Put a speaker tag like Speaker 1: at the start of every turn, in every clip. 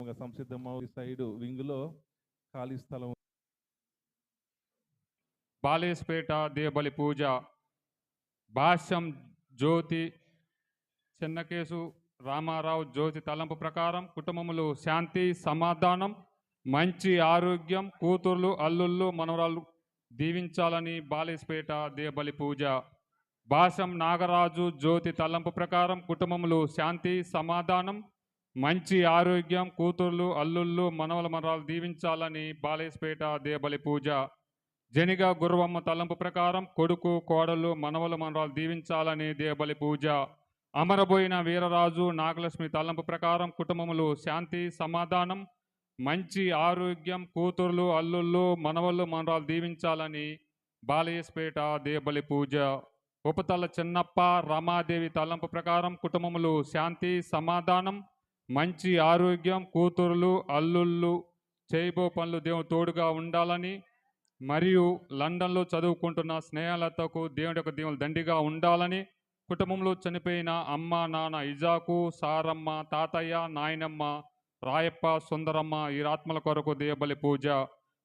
Speaker 1: సంసిద్ధమౌ side వింగ్లో ఖాళీ స్థలం
Speaker 2: బాలేస్పేట దేబలి పూజ భాష్యం జ్యోతి చిన్నకేసు రామారావు జ్యోతి తలంపు ప్రకారం కుటుంబములు శాంతి సమాధానం మంచి ఆరోగ్యం కూతుర్లు అల్లుళ్ళు మనవరాలు దీవించాలని బాలేస్పేట దేబలి పూజ. భాషం నాగరాజు జ్యోతి తలంపు ప్రకారం కుటుంబములు శాంతి సమాధానం మంచి ఆరోగ్యం కూతుర్లు అల్లుళ్ళు మనవల మనరాలు దీవించాలని బాలేస్పేట దేబలి పూజ. జనిగా గురువమ్మ తలంపు ప్రకారం కొడుకు కోడలు మనవల మనరాలు దీవించాలని దేబలి పూజ. అమరబోయిన వీరరాజు నాగలక్ష్మి తలంపు ప్రకారం కుటుంబములు శాంతి సమాధానం మంచి ఆరోగ్యం కూతుర్లు అల్లుళ్ళు మనవళ్ళు మనరాలు దీవించాలని బాలయేస్పేట దేబలి పూజ. ఉపతల చిన్నప్ప రమాదేవి తలంపు ప్రకారం కుటుంబములు శాంతి సమాధానం మంచి ఆరోగ్యం కూతురులు అల్లుళ్ళు చేయబో పనులు దేవుడు తోడుగా ఉండాలని మరియు లండన్లో చదువుకుంటున్న స్నేహలతకు దేవుడి యొక్క దేవుడు దండిగా ఉండాలని కుటుంబంలో చనిపోయిన అమ్మ నాన్న ఇజాకు సారమ్మ తాతయ్య నాయనమ్మ రాయప్ప సుందరమ్మ ఈ ఆత్మల కొరకు దేవబలి పూజ.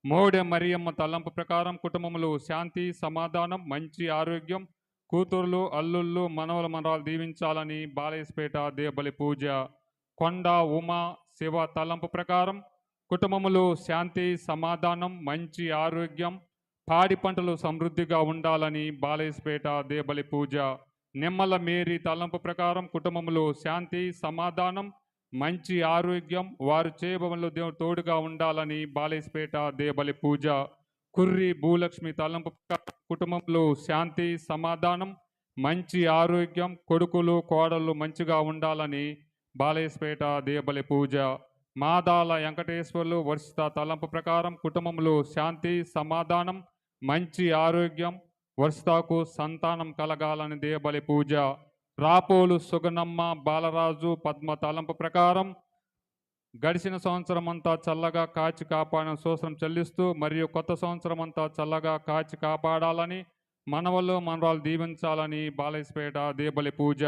Speaker 2: మోడే మరియమ్మ తలంపు ప్రకారం కుటుంబంలో శాంతి సమాధానం మంచి ఆరోగ్యం కూతుర్లు అల్లుళ్ళు మనవల మనరాలు దీవించాలని బాలేసిపేట దేవబలి పూజ. కొండ ఉమా శివ తలంపు ప్రకారం కుటుంబములు శాంతి సమాధానం మంచి ఆరోగ్యం పాడి పంటలు సమృద్ధిగా ఉండాలని బాలేస్పేట దేబలి పూజ. నిమ్మల మేరీ తలంపు ప్రకారం కుటుంబములు శాంతి సమాధానం మంచి ఆరోగ్యం వారు చేయబవన్లు దేవుడు తోడుగా ఉండాలని బాలేస్పేట దేబలి పూజ. కుర్రి భూలక్ష్మి తలంపు కుటుంబంలో శాంతి సమాధానం మంచి ఆరోగ్యం కొడుకులు కోడళ్ళు మంచిగా ఉండాలని బాలేస్పేట దేబలి పూజ మాదాల వెంకటేశ్వర్లు వర్షిత తలంపు ప్రకారం కుటుంబంలో శాంతి సమాధానం మంచి ఆరోగ్యం వర్షితకు సంతానం కలగాలని దేబలి పూజ. రాపోలు సుగనమ్మ బాలరాజు పద్మ తలంపు ప్రకారం గడిచిన సంవత్సరం అంతా చల్లగా కాచి కాపాడిన సూచన చెల్లిస్తూ మరియు కొత్త సంవత్సరం అంతా చల్లగా కాచి కాపాడాలని మనవలు మనరాలు దీవించాలని బాలేస్పేట దేబలి పూజ.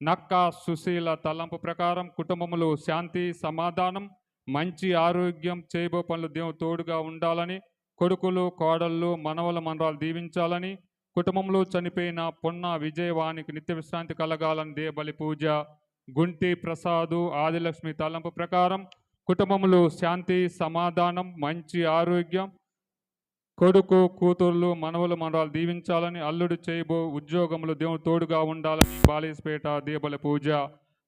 Speaker 2: నక్క సుశీల తలంపు ప్రకారం కుటుంబములు శాంతి సమాధానం మంచి ఆరోగ్యం చేయబో పనులు దేవుడు తోడుగా ఉండాలని కొడుకులు కోడళ్ళు మనవల మనరాలు దీవించాలని కుటుంబంలో చనిపోయిన పొన్న విజయవానికి నిత్య విశ్రాంతి కలగాలని దేబలి పూజ గుంటి ప్రసాదు ఆదిలక్ష్మి తలంపు ప్రకారం కుటుంబములు శాంతి సమాధానం మంచి ఆరోగ్యం కొడుకు కూతుర్లు మనవలు మనవాళ్ళు దీవించాలని అల్లుడు చేయబో ఉద్యోగములు దేవుడు తోడుగా ఉండాలని బాలేశపేట దీపల పూజ.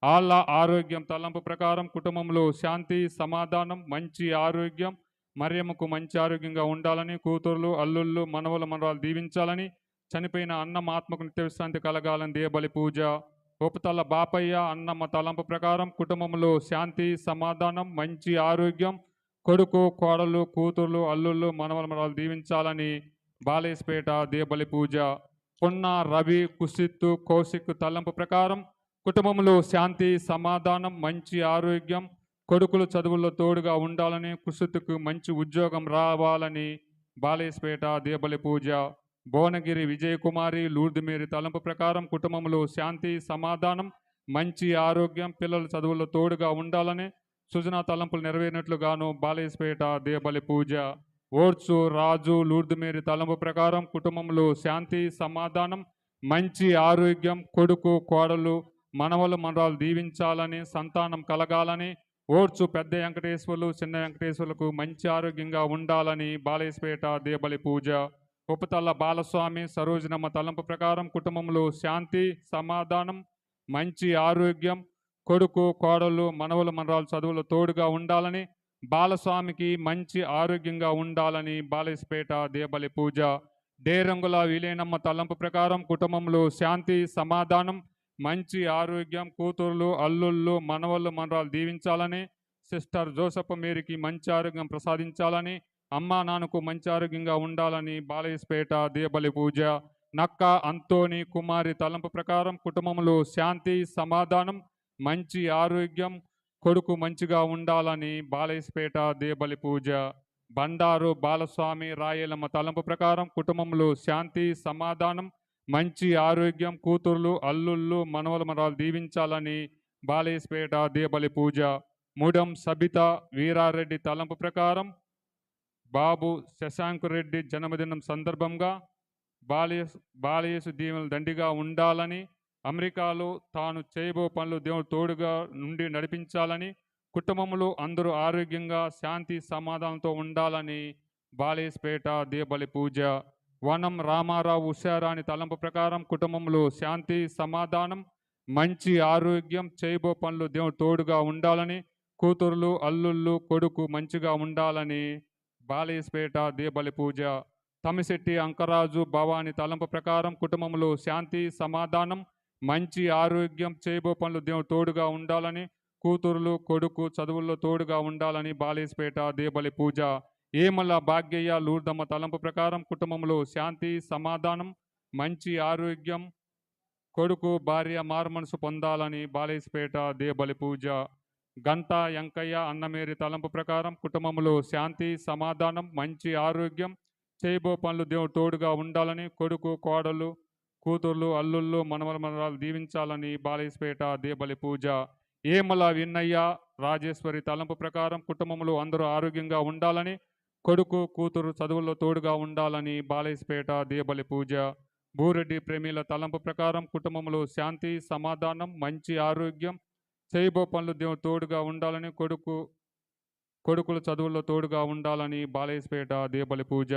Speaker 2: ఆళ్ళ ఆరోగ్యం తలంపు ప్రకారం కుటుంబంలో శాంతి సమాధానం మంచి ఆరోగ్యం మరియమ్మకు మంచి ఆరోగ్యంగా ఉండాలని కూతుర్లు అల్లుళ్ళు మనవలు మనవాళ్ళు దీవించాలని చనిపోయిన అన్నం ఆత్మకు నిత్యవిశ్రాంతి కలగాలని దేబలి పూజ. ఉపతల బాపయ్య అన్నమ్మ తలంపు ప్రకారం కుటుంబంలో శాంతి సమాధానం మంచి ఆరోగ్యం కొడుకు కోడలు కూతుర్లు అల్లుళ్ళు మనవల మనవలు దీవించాలని బాలేస్పేట దేబలి పూజ పున్న రవి కుసిత్తు కౌశిక్ తలంపు ప్రకారం కుటుంబంలో శాంతి సమాధానం మంచి ఆరోగ్యం కొడుకులు చదువుల్లో తోడుగా ఉండాలని కుసిత్తుకు మంచి ఉద్యోగం రావాలని బాలేస్పేట దేబలి పూజ భువనగిరి విజయకుమారి లూర్దుమేరి తలంపు ప్రకారం కుటుంబంలో శాంతి సమాధానం మంచి ఆరోగ్యం పిల్లల చదువుల్లో తోడుగా ఉండాలని సుజనా తలంపులు నెరవేరినట్లుగాను బాలేశ్వేట దేబలి పూజ ఓర్చు రాజు లూర్దుమేరి తలంపు ప్రకారం కుటుంబంలో శాంతి సమాధానం మంచి ఆరోగ్యం కొడుకు కోడలు మనవలు మనరాలు దీవించాలని సంతానం కలగాలని ఓర్చు పెద్ద వెంకటేశ్వర్లు చిన్న వెంకటేశ్వర్లకు మంచి ఆరోగ్యంగా ఉండాలని బాలేశ్వేట దేబలి పూజ. ఉపతల్ల బాలస్వామి సరోజనమ్మ తలంపు ప్రకారం కుటుంబంలో శాంతి సమాధానం మంచి ఆరోగ్యం కొడుకు కోడలు మనవలు మనరాలు చదువులు తోడుగా ఉండాలని బాలస్వామికి మంచి ఆరోగ్యంగా ఉండాలని బాలేస్పేట దేబలి పూజ. డేరంగుల విలీనమ్మ తలంపు ప్రకారం కుటుంబంలో శాంతి సమాధానం మంచి ఆరోగ్యం కూతుర్లు అల్లుళ్ళు మనవళ్ళు మనరాలు దీవించాలని సిస్టర్ జోసప్ మేరీకి మంచి ఆరోగ్యం ప్రసాదించాలని అమ్మా నాన్నకు మంచి ఆరోగ్యంగా ఉండాలని బాలయస్పేట దేబలి పూజ. నక్క అంతోని కుమారి తలంపు ప్రకారం కుటుంబంలో శాంతి సమాధానం మంచి ఆరోగ్యం కొడుకు మంచిగా ఉండాలని బాలయస్పేట దేబలి పూజ బండారు బాలస్వామి రాయలమ్మ తలంపు ప్రకారం కుటుంబంలో శాంతి సమాధానం మంచి ఆరోగ్యం కూతుర్లు అల్లుళ్ళు మనవలమరాలు దీవించాలని బాలేస్పేట దీపలి పూజ. ముడం సబిత వీరారెడ్డి తలంపు ప్రకారం బాబు శశాంక్ రెడ్డి జన్మదినం సందర్భంగా బాలయేసు బాలయేసు దీవెనలు దండిగా ఉండాలని అమెరికాలో తాను చేయబో పనులు దేవుడు తోడుగా నుండి నడిపించాలని కుటుంబంలో అందరూ ఆరోగ్యంగా శాంతి సమాధానంతో ఉండాలని బాలేస్పేట దీపలి పూజ వనం రామారావు ఉషారాణి తలంపు ప్రకారం కుటుంబంలో శాంతి సమాధానం మంచి ఆరోగ్యం చేయబో పనులు దేవుడు తోడుగా ఉండాలని కూతురులు అల్లుళ్ళు కొడుకు మంచిగా ఉండాలని బాలేస్పేట దీపలి పూజ తమిశెట్టి అంకరాజు భవాని తలంపు ప్రకారం కుటుంబంలో శాంతి సమాధానం మంచి ఆరోగ్యం చేయబో పనులు దేవుడు తోడుగా ఉండాలని కూతురులు కొడుకు చదువుల్లో తోడుగా ఉండాలని బాలేసిపేట దేబలి పూజ ఏమల్ల భాగ్యయ్య లూర్దమ్మ తలంపు ప్రకారం కుటుంబంలో శాంతి సమాధానం మంచి ఆరోగ్యం కొడుకు భార్య మారుమనసు పొందాలని బాలేస్పేట దేబలి పూజ గంట ఎంకయ్య అన్నమేరి తలంపు ప్రకారం కుటుంబంలో శాంతి సమాధానం మంచి ఆరోగ్యం చేయబో పనులు దేవుడు తోడుగా ఉండాలని కొడుకు కోడలు కూతుర్లు అల్లుళ్ళు మనవల మనరాలు దీవించాలని బాలేసిపేట దేబలి పూజ. ఏమల విన్నయ్య రాజేశ్వరి తలంపు ప్రకారం కుటుంబంలో అందరూ ఆరోగ్యంగా ఉండాలని కొడుకు కూతురు చదువుల్లో తోడుగా ఉండాలని బాలేస్పేట దేబలి పూజ. భూరెడ్డి ప్రేమీల తలంపు ప్రకారం కుటుంబంలో శాంతి సమాధానం మంచి ఆరోగ్యం చేయబో పనులు దేవుడు తోడుగా ఉండాలని కొడుకు కొడుకులు చదువుల్లో తోడుగా ఉండాలని బాలేసిపేట దేబలి పూజ.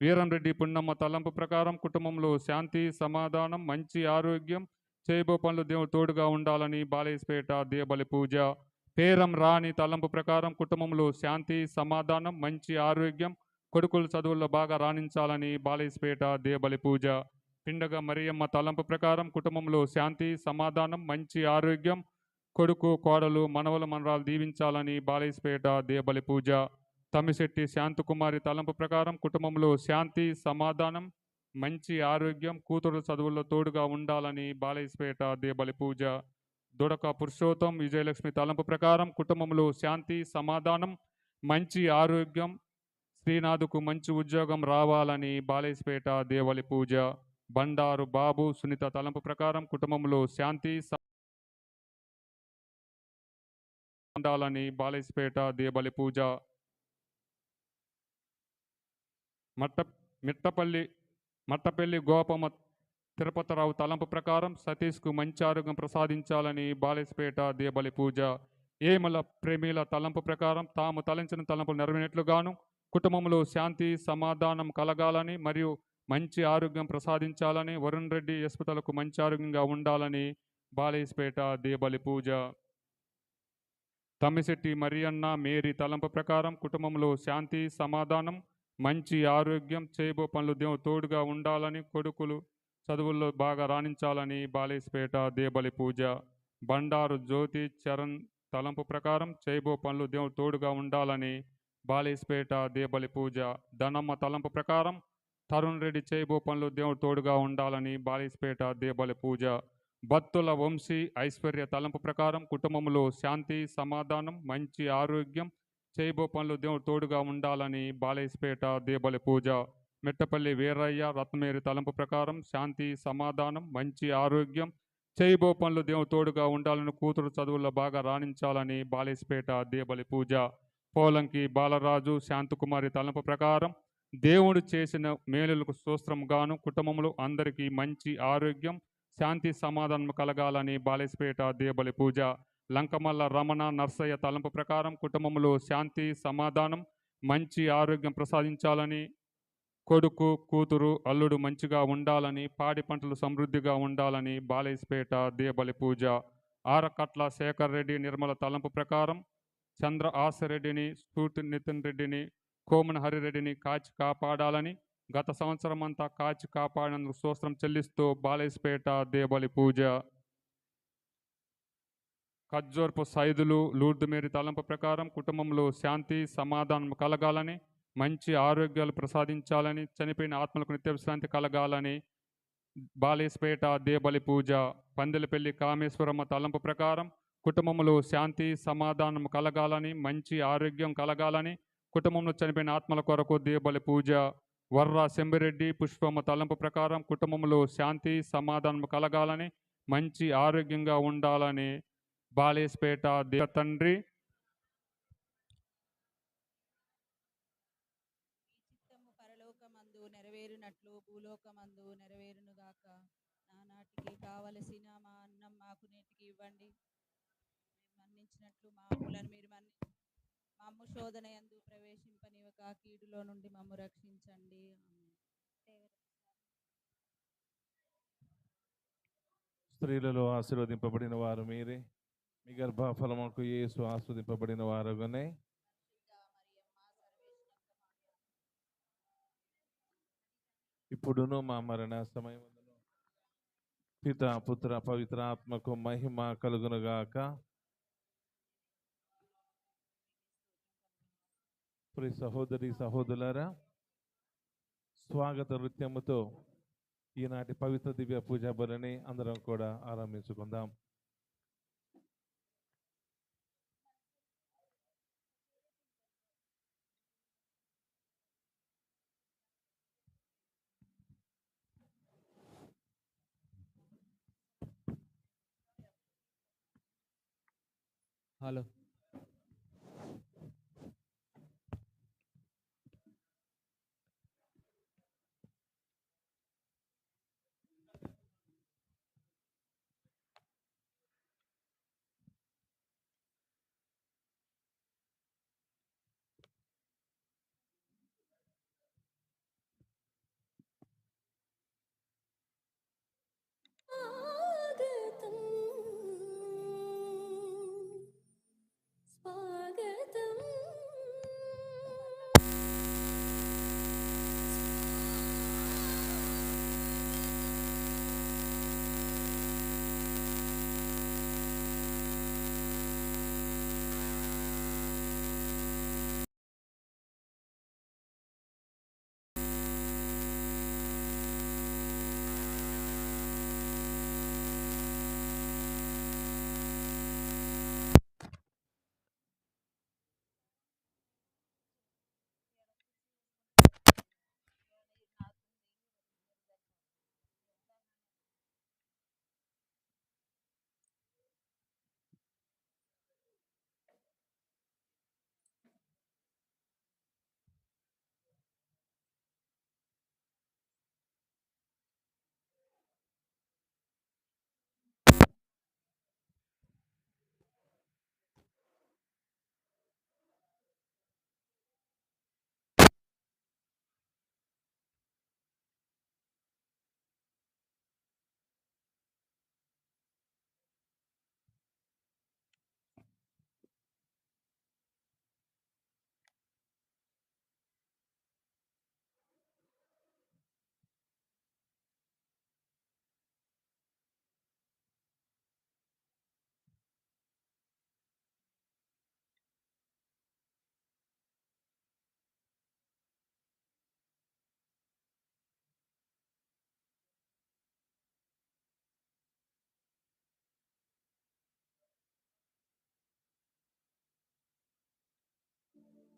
Speaker 2: వీరంరెడ్డి పున్నమ్మ తలంపు ప్రకారం కుటుంబంలో శాంతి సమాధానం మంచి ఆరోగ్యం చేయబో పనులు దేవుడు తోడుగా ఉండాలని బాలేస్పేట దేబలి పూజ. పేరం రాణి తలంపు ప్రకారం కుటుంబంలో శాంతి సమాధానం మంచి ఆరోగ్యం కొడుకులు చదువుల్లో బాగా రాణించాలని బాలేస్పేట దేబలి పూజ. పిండగ మరియమ్మ తలంపు ప్రకారం కుటుంబంలో శాంతి సమాధానం మంచి ఆరోగ్యం కొడుకు కోడలు మనవల మనరాలు దీవించాలని బాలేసిపేట దేబలి పూజ. తమ్మిశెట్టి శాంతకుమారి తలంపు ప్రకారం కుటుంబంలో శాంతి సమాధానం మంచి ఆరోగ్యం కూతురు చదువుల్లో తోడుగా ఉండాలని బాలయ్యపేట దేబలి పూజ దుడక పురుషోత్తం విజయలక్ష్మి తలంపు ప్రకారం కుటుంబంలో శాంతి సమాధానం మంచి ఆరోగ్యం శ్రీనాథుకు మంచి ఉద్యోగం రావాలని బాలేస్పేట దేవలి పూజ బండారు బాబు సునీత తలంపు ప్రకారం కుటుంబంలో శాంతి ఉండాలని బాలేస్పేట దేబలి పూజ. మట్ట మిట్టపల్లి మట్టపల్లి గోపమ్మ తిరుపతిరావు తలంపు ప్రకారం సతీష్కు మంచి ఆరోగ్యం ప్రసాదించాలని బాలేస్పేట దేబలి పూజ. ఏమల ప్రేమిల తలంపు ప్రకారం తాము తలంచిన తలంపులు నెరవేరినట్లుగాను కుటుంబంలో శాంతి సమాధానం కలగాలని మరియు మంచి ఆరోగ్యం ప్రసాదించాలని వరుణ్ రెడ్డి యశ్వతలకు మంచి ఆరోగ్యంగా ఉండాలని బాలేసిపేట దేబలి పూజ. తమ్మిశెట్టి మరియన్న మేరీ తలంపు ప్రకారం కుటుంబంలో శాంతి సమాధానం మంచి ఆరోగ్యం చేయబో పనులు దేవుడు తోడుగా ఉండాలని కొడుకులు చదువుల్లో బాగా రాణించాలని బాలేస్పేట దేబలి పూజ బండారు జ్యోతి చరణ్ తలంపు ప్రకారం చేయబో పనులు దేవుడు తోడుగా ఉండాలని బాలేస్పేట దేబలి పూజ ధనమ్మ తలంపు ప్రకారం తరుణ్ రెడ్డి చేయబో పనులు దేవుడు తోడుగా ఉండాలని బాలేస్పేట దేబలి పూజ భక్తుల వంశీ ఐశ్వర్య తలంపు ప్రకారం కుటుంబంలో శాంతి సమాధానం మంచి ఆరోగ్యం చేయబో పనులు దేవుడు తోడుగా ఉండాలని బాలేసిపేట దేబలి పూజ మెట్టపల్లి వీరయ్య రత్నమేరి తలంపు ప్రకారం శాంతి సమాధానం మంచి ఆరోగ్యం చేయబో పనులు దేవుడు తోడుగా ఉండాలని కూతురు చదువుల్లో బాగా రాణించాలని బాలేశ్పేట దేబలి పూజ. పోలంకి బాలరాజు శాంతకుమారి తలంపు ప్రకారం దేవుడు చేసిన మేలులకు సూస్త్రంగాను కుటుంబంలో అందరికీ మంచి ఆరోగ్యం శాంతి సమాధానం కలగాలని బాలేస్పేట దేబలి పూజ. లంకమల్ల రమణ నర్సయ్య తలంపు ప్రకారం కుటుంబంలో శాంతి సమాధానం మంచి ఆరోగ్యం ప్రసాదించాలని కొడుకు కూతురు అల్లుడు మంచిగా ఉండాలని పాడి పంటలు సమృద్ధిగా ఉండాలని బాలేసిపేట దేబలి పూజ. ఆరకట్ల శేఖర్ రెడ్డి నిర్మల తలంపు ప్రకారం చంద్ర ఆశరెడ్డిని స్ఫూర్తి నితిన్ రెడ్డిని కోమన హరిరెడ్డిని కాచి కాపాడాలని గత సంవత్సరం అంతా కాచి కాపాడినందుకు సూస్త్రం చెల్లిస్తూ బాలేసిపేట దేబలి పూజ. ఖజ్జోర్పు సైదులు లూర్దుమేరి తలంపు ప్రకారం కుటుంబంలో శాంతి సమాధానం కలగాలని మంచి ఆరోగ్యాలు ప్రసాదించాలని చనిపోయిన ఆత్మలకు నిత్యవిశ్రాంతి కలగాలని బాలేస్పేట దేబలి పూజ పందెలపల్లి కామేశ్వరమ్మ తలంపు ప్రకారం కుటుంబంలో శాంతి సమాధానం కలగాలని మంచి ఆరోగ్యం కలగాలని కుటుంబంలో చనిపోయిన ఆత్మల కొరకు దేబలి పూజ వర్ర సెంబిరెడ్డి పుష్పమ్మ తలంపు ప్రకారం కుటుంబంలో శాంతి సమాధానం కలగాలని మంచి ఆరోగ్యంగా ఉండాలని బాలేస్పేట దేవ తండ్రి
Speaker 3: పరలోకమందు నెరవేరునట్లు భూలోకమందు నెరవేరును గాక నానాటికి కావలసిన మా అన్నం మాకు నేటికి ఇవ్వండి. మేము మన్నించినట్లు మా మీరు మన్ని మా అమ్ము శోధన ఎందు ప్రవేశింపనివ్వక కీడులో నుండి మమ్ము రక్షించండి.
Speaker 4: స్త్రీలలో ఆశీర్వదింపబడిన వారు మీరే. మీ గర్భఫలముకు యేసు ఆస్వాదింపబడిన వారుగానే. ఇప్పుడును మా మరణ సమయమును పిత పుత్ర పవిత్ర ఆత్మకు మహిమ కలుగునుగాక. ప్రి సహోదరి సహోదరులారా స్వాగత నృత్యముతో ఈనాటి పవిత్ర దివ్య పూజా బలిని అందరం కూడా ఆరంభించుకుందాం.
Speaker 5: Hello.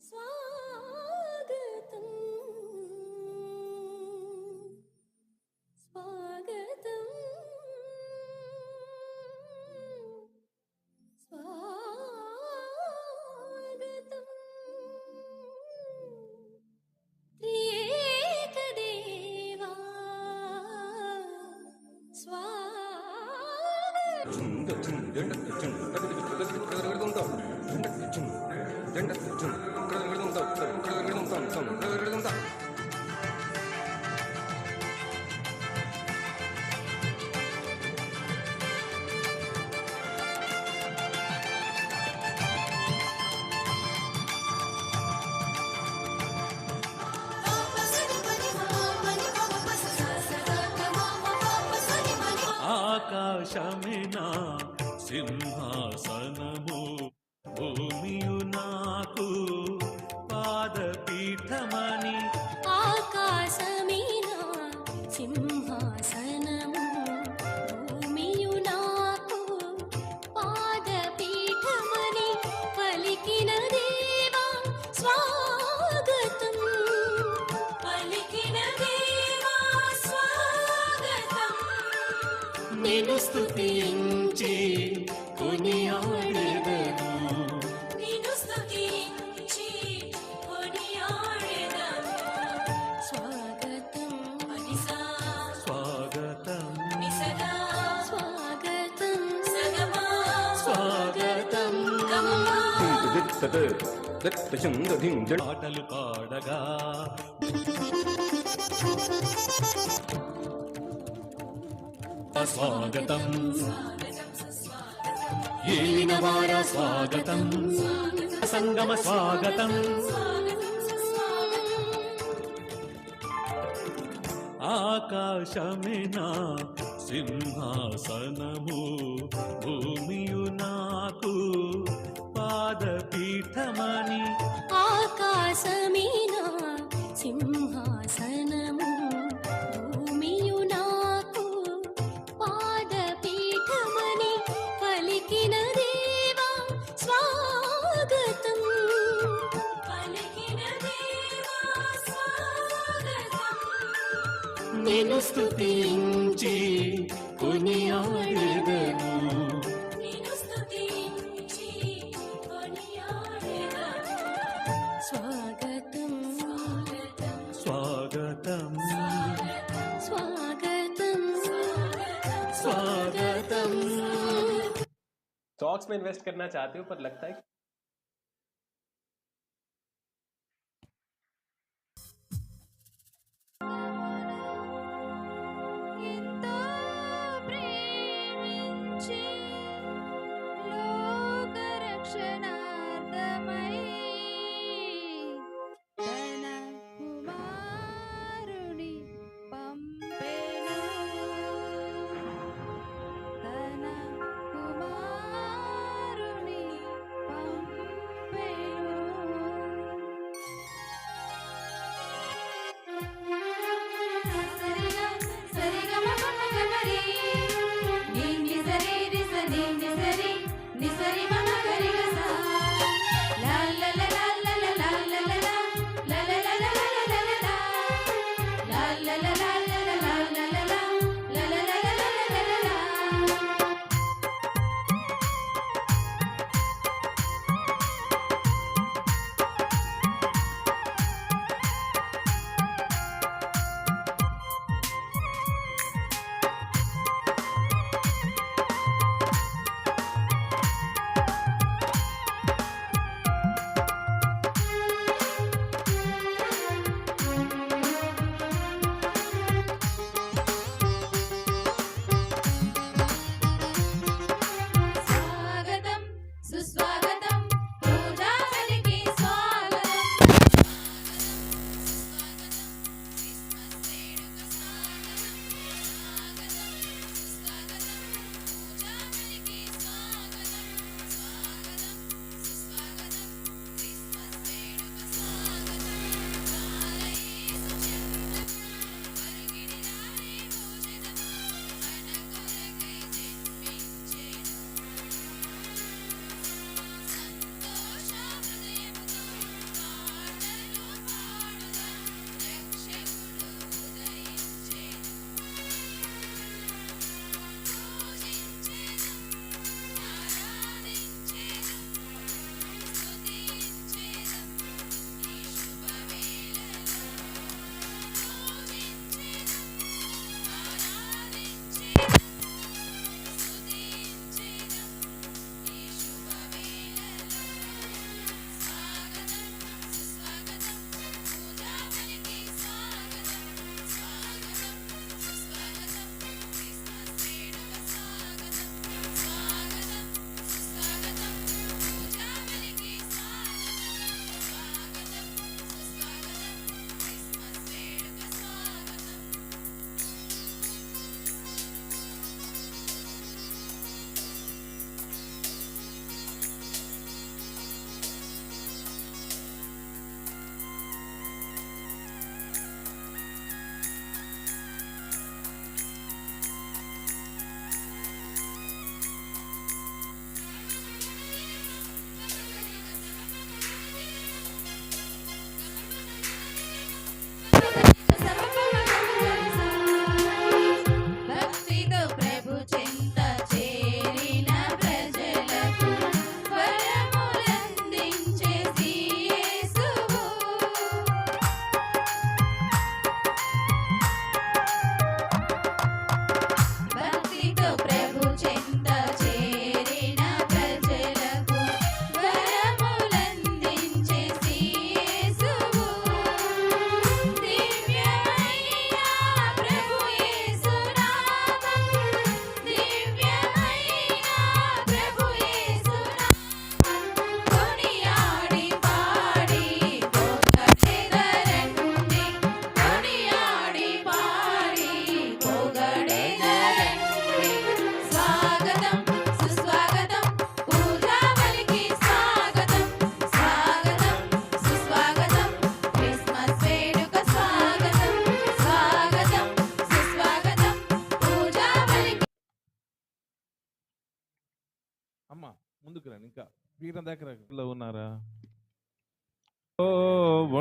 Speaker 6: స్వాగతం
Speaker 7: పాటలు పాడగా. స్వాగతం. ఏలిన వార స్వాగతం. సంగమ స్వాగతం. ఆకాశమేనా సింహాసనము. భూమియు నాకు
Speaker 6: மருதமணி में इन्वेस्ट करना चाहते हो पर लगता है कि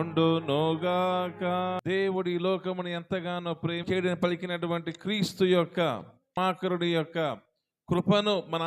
Speaker 1: వండు నోగాక దేవుడి ఈ లోకముని ఎంతగానో ప్రేమ చేయడం పలికినటువంటి క్రీస్తు యొక్క మాకరుడి యొక్క కృపను మన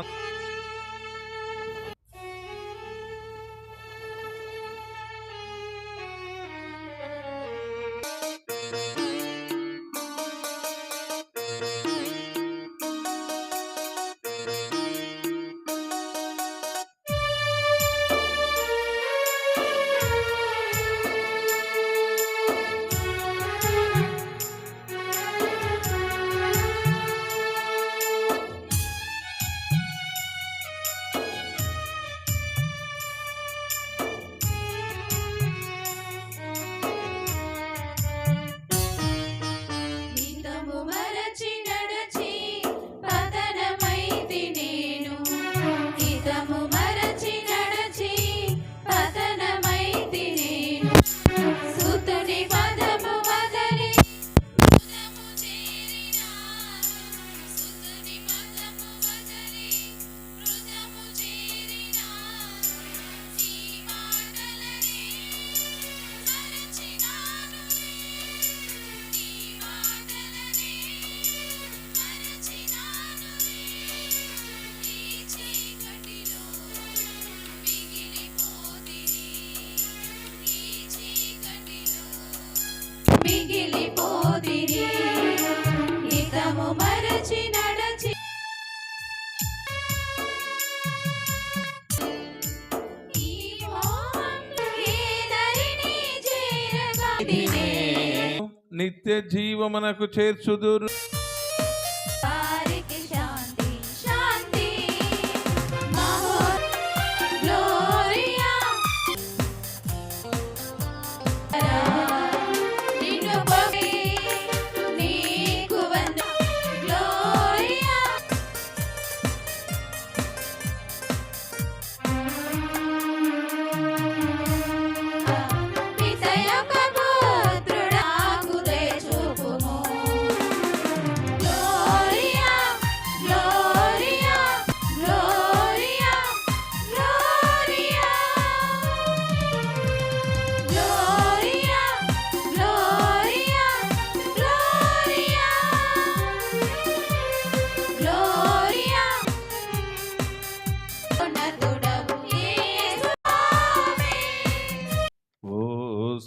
Speaker 1: జీవమునకు చేర్చుదురు.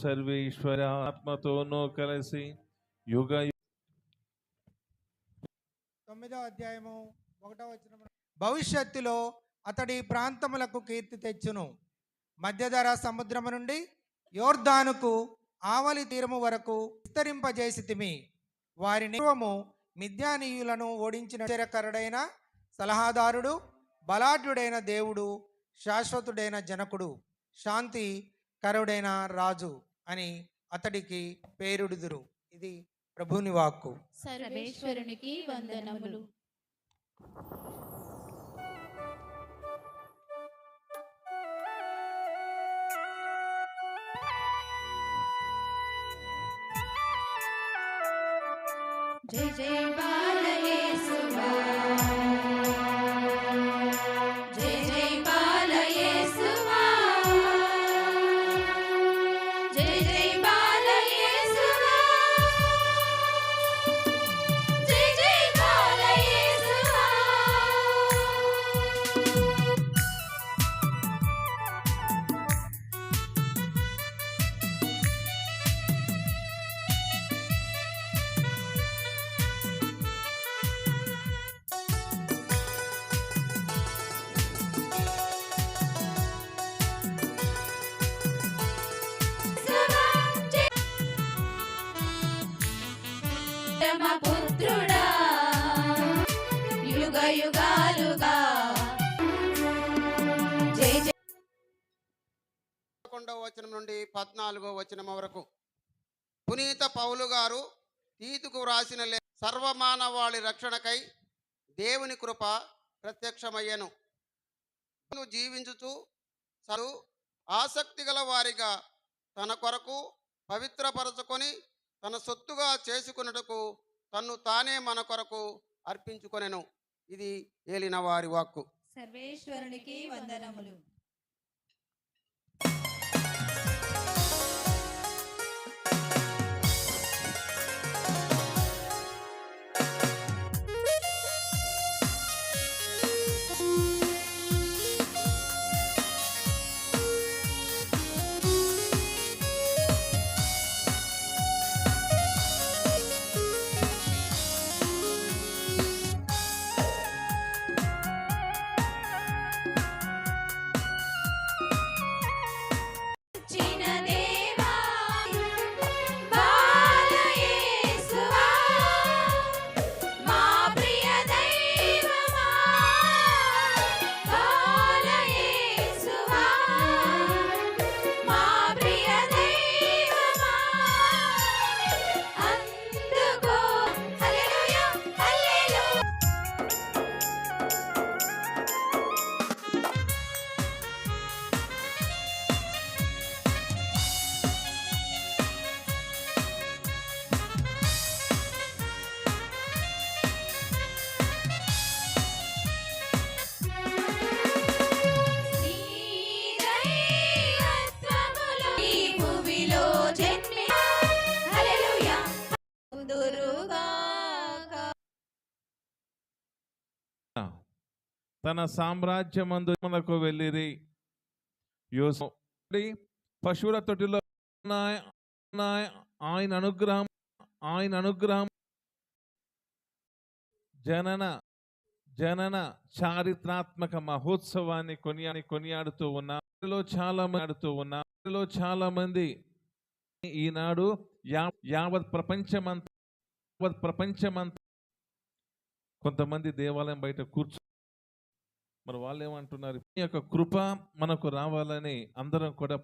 Speaker 1: సర్వేశ్వర ఆత్మతోనూ కలిసి యుగ
Speaker 8: తొమ్మిదో అధ్యాయము ఒకటో వచ్చిన భవిష్యత్తులో అతడి ప్రాంతములకు కీర్తి తెచ్చును. మధ్యధర సముద్రము నుండి యోర్దానుకు ఆవలి తీరము వరకు విస్తరింపజేసితిమి. వారి పూర్వము మిథ్యానీయులను ఓడించిన చరకరుడైన సలహాదారుడు బలాఢ్యుడైన దేవుడు శాశ్వతుడైన జనకుడు శాంతి కరుడైన రాజు. అని అతడికి పేరుడుదురు. ఇది ప్రభుని వాక్కు.
Speaker 9: సర్వేశ్వరునికి వందనములు. జయ జయ బాలయేసువా
Speaker 10: వరకు. పునీత పౌలు గారు తీతుకు వ్రాసిన లే సర్వమానవాళి రక్షణకై దేవుని కృప ప్రత్యక్షమయ్యను. జీవించుతూ జీవించుచు సరు ఆసక్తి గల వారిగా తన కొరకు పవిత్రపరచుకొని తన సొత్తుగా చేసుకున్నటకు తన్ను తానే మన కొరకు అర్పించుకొనెను. ఇది ఏలిన వారి వాక్కు.
Speaker 3: సర్వేశ్వరునికి వందనములు.
Speaker 4: తన సామ్రాజ్యమందు మనకు వెళ్ళిరి. పశువుల తొట్టిలో ఆయన అనుగ్రహం ఆయన అనుగ్రహం. జనన జనన చారిత్రాత్మక మహోత్సవాన్ని కొనియాని కొనియాడుతూ ఉన్నాలో చాలా మంది ఆడుతూ ఉన్నాలో చాలా మంది ఈనాడు యావత్ ప్రపంచమంత యావత్ ప్రపంచమంత కొంతమంది దేవాలయం బయట కూర్చో మరి వాళ్ళు ఏమంటున్నారు ఈ యొక్క కృప మనకు రావాలని అందరం కూడా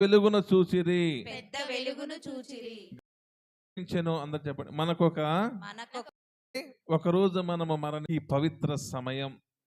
Speaker 4: వెలుగును చూసిరి
Speaker 1: పెద్ద వెలుగును
Speaker 4: ఇచ్చెను అందరు చెప్పండి. మనకొక
Speaker 1: మనకు
Speaker 4: ఒక రోజు మనము మరణ. ఈ పవిత్ర సమయం